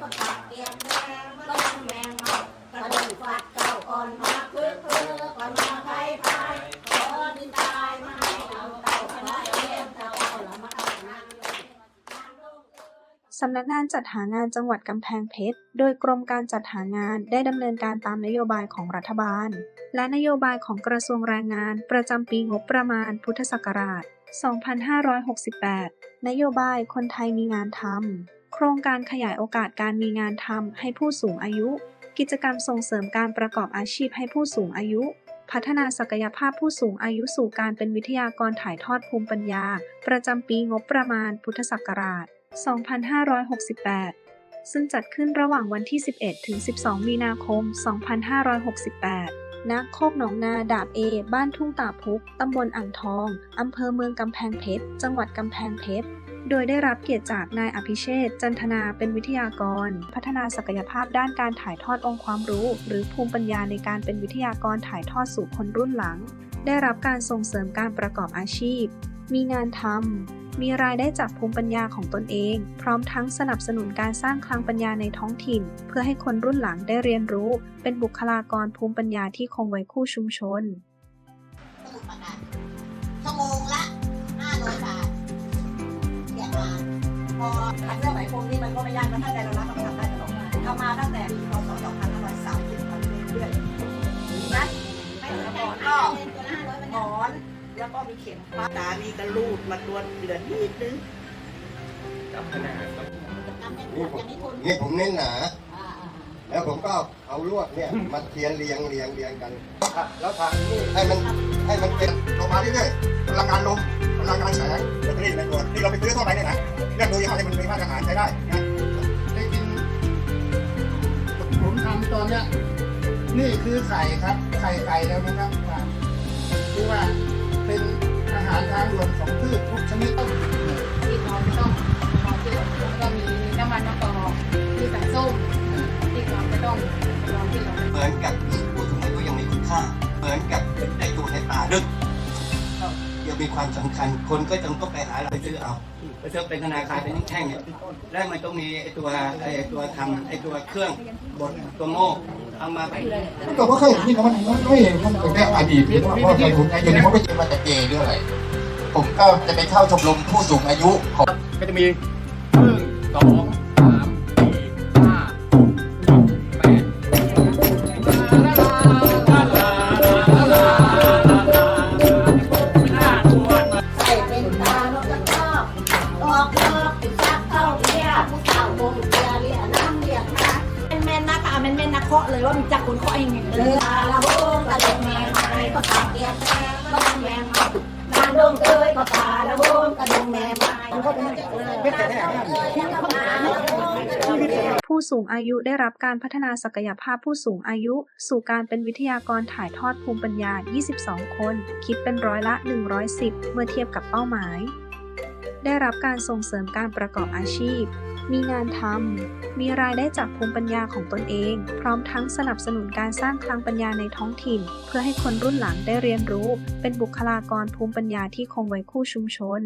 ก็ตักเตียงแดงก็ยังแมงเมากระดูกฟัดเก่าก่อนมาเพื่อเพื่อก่อนมาไทยไทยขอดินตายมาให้เอาเต่าคณะเลี้ยงเต่าละมาเอานั่งสำนักงานจัดหางานจังหวัดกำแพงเพชร โดยกรมการจัดหางานได้ดำเนินการตามนโยบายของรัฐบาล และนโยบายของกระทรวงแรงงานประจำปีงบประมาณพุทธศักราช 2568 นโยบายคนไทยมีงานทำ โครงการขยายโอกาสการมีงานทำให้ผู้สูงอายุ กิจกรรมส่งเสริมการประกอบอาชีพให้ผู้สูงอายุ พัฒนาศักยภาพผู้สูงอายุสู่การเป็นวิทยากรถ่ายทอดภูมิปัญญา ประจำปีงบประมาณพุทธศักราช 2568 ซึ่งจัดขึ้นระหว่างวันที่ 11 ถึง 12 มีนาคม 2568ณโคกหนองนาดาบเอ บ้านทุ่งตาพุก ตำบลอ่างทอง อำเภอเมืองกำแพงเพชร จังหวัดกำแพงเพชร โดยได้รับเกียรติจากนายอภิเชษจันทนาเป็นวิทยากร พัฒนาศักยภาพด้านการถ่ายทอดองค์ความรู้ หรือภูมิปัญญาในการเป็นวิทยากรถ่ายทอดสู่คนรุ่นหลัง ได้รับการส่งเสริมการประกอบอาชีพ มีงานทำมีรายได้จากภูมิปัญญาของตนเอง พร้อมทั้งสนับสนุนการสร้างคลังปัญญาในท้องถิ่น เพื่อให้คนรุ่นหลังได้เรียนรู้ เป็นบุคลากรภูมิปัญญาที่คงไว้คู่ชุมชน พอขัดเรื่องไหมพรมนี่มันก็ไม่ยากนะถ้าใจเรารักเราทำได้ตลอดทำมาตั้งแต่ปีพศ2530มาเรื่อยๆนะไม่เหลือหมอนก็หมอนแล้วก็มีเข็มปักตานี่ก็รูดมาตัวเหลือนิดนึงทำเป็นขวดอย่างนี้ทุนนี่ผมเน้นหนาอ่าแล้วผมก็เอาลวดเนี่ยมาเทียนเรียงเรียงเรียงกันแล้วทางนี้ให้มัน ให้มันเป็นลงมาเรื่อยๆพลังงานลมพลังงานแสงแบตเตอรี่ในตัวที่เราไปซื้อทั่วไปเนี่ยนะเลือกดูยี่ห้อที่มันมีมาตรฐานใช้ได้นะได้กินผมทำตอนเนี้ยนี่คือไข่ครับ ไข่ไก่แล้วนะครับว่าคือว่าเป็นอาหารทางด่วนของพืชทุกชนิดที่นอนไม่ต้อง มือนกับได้ดูในป่าลึกยังมีความสำคัญคนก็จะต้องไปหาอะไรซื้อเอาไปซื้อเป็นธนาคารเป็นแท่งๆเนี่ยแล้วมันต้องมีไอ้ตัวไอ้ตัวทำไอ้ตัวเครื่องบดตัวโม่เอามาก็ไม่เคยเห็นนี่นะมันมันไม่เห็นมันเป็นแค่อดีตเพราะว่าเราถูกอายุนี่เขาก็จะมาแต่เจด้วย ผมก็จะไปเข้าชมรมผู้สูงอายุของก็จะมีหนึ่งสอง เคาะเลยว่ามีจักรคนเคาะเองไงเรือละโบงกะเด็นแมงไม้ก็ตักเตียงแดงก็แมงเมานาดงเอ้ยก็ตาละโบงกะเด็นแมงไม้ก็ยังเอ้ยยังก็มาละโบงกระเด็นแมงผู้สูงอายุได้รับการพัฒนาศักยภาพผู้สูงอายุ สู่การเป็นวิทยากรถ่ายทอดภูมิปัญญา 22 คน คิดเป็นร้อยละ 110 เมื่อเทียบกับเป้าหมาย ได้รับการส่งเสริมการประกอบอาชีพ มีงานทำ มีรายได้จากภูมิปัญญาของตนเอง พร้อมทั้งสนับสนุนการสร้างคลังปัญญาในท้องถิ่น เพื่อให้คนรุ่นหลังได้เรียนรู้ เป็นบุคลากรภูมิปัญญาที่คงไว้คู่ชุมชน